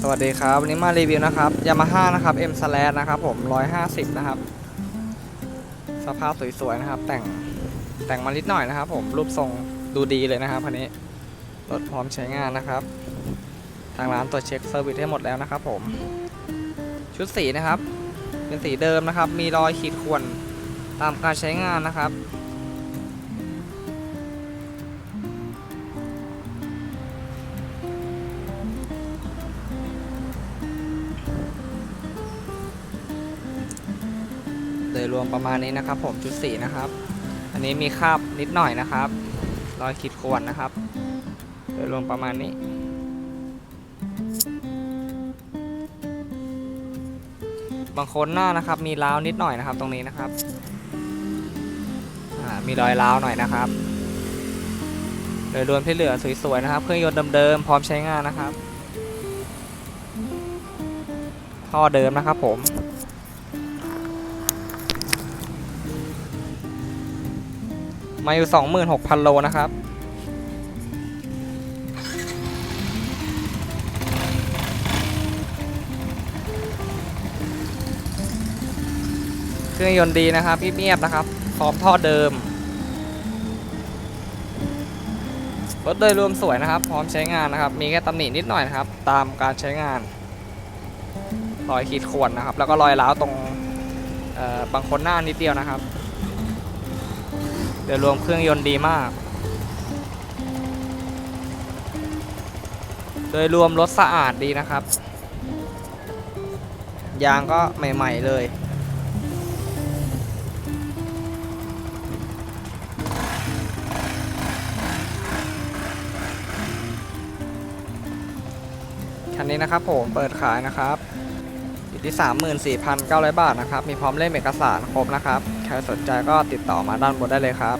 สวัสดีครับ วันนี้มารีวิวนะครับยามาฮ่านะครับ M slash นะครับผม 150 นะครับ สภาพสวยๆนะครับ แต่งแต่งมานิดหน่อยนะครับ ผมรูปทรงดูดีเลยนะครับคันนี้รถพร้อมใช้งานนะครับ ทางร้านตรวจเช็คเซอร์วิสให้หมดแล้วนะครับ ผม ชุดสีนะครับ เป็นสีเดิมนะครับ มีรอยขีดข่วนตามการใช้งานนะครับ โดยรวมประมาณนี้นะครับ ผมชุดสีนะครับ อันนี้มีคราบนิดหน่อยนะครับ รอยขีดข่วนนะครับ โดยรวมประมาณนี้ บางคนหน้านะครับ มีร้าวนิดหน่อยนะครับ ตรงนี้นะครับมีรอยร้าวหน่อยนะครับ โดยรวมที่เหลือสวยๆนะครับ เครื่องยนต์เดิมๆพร้อมใช้งานนะครับท่อเดิมนะครับผม มาอยู่ 26,000 โลนะครับ เครื่องยนต์ดีนะครับเงียบๆนะครับพร้อมท่อเดิม รถโดยรวมสวยนะครับ พร้อมใช้งานนะครับ มีแค่ตำหนินิดหน่อยนะครับ ตามการใช้งาน รอยขีดข่วนนะครับ แล้วก็รอยร้าวตรงบางคนหน้านิดเดียวนะครับ โดยรวมเครื่องยนต์ดีมาก โดยรวมรถสะอาดดีนะครับ ยางก็ใหม่ ๆ เลยคันนี้นะครับผมเปิดขายนะครับ ที่ 34,900 บาทนะครับ มีพร้อมเล่มเอกสารครบนะครับ ใครสนใจก็ติดต่อมาด้านบนได้เลยครับ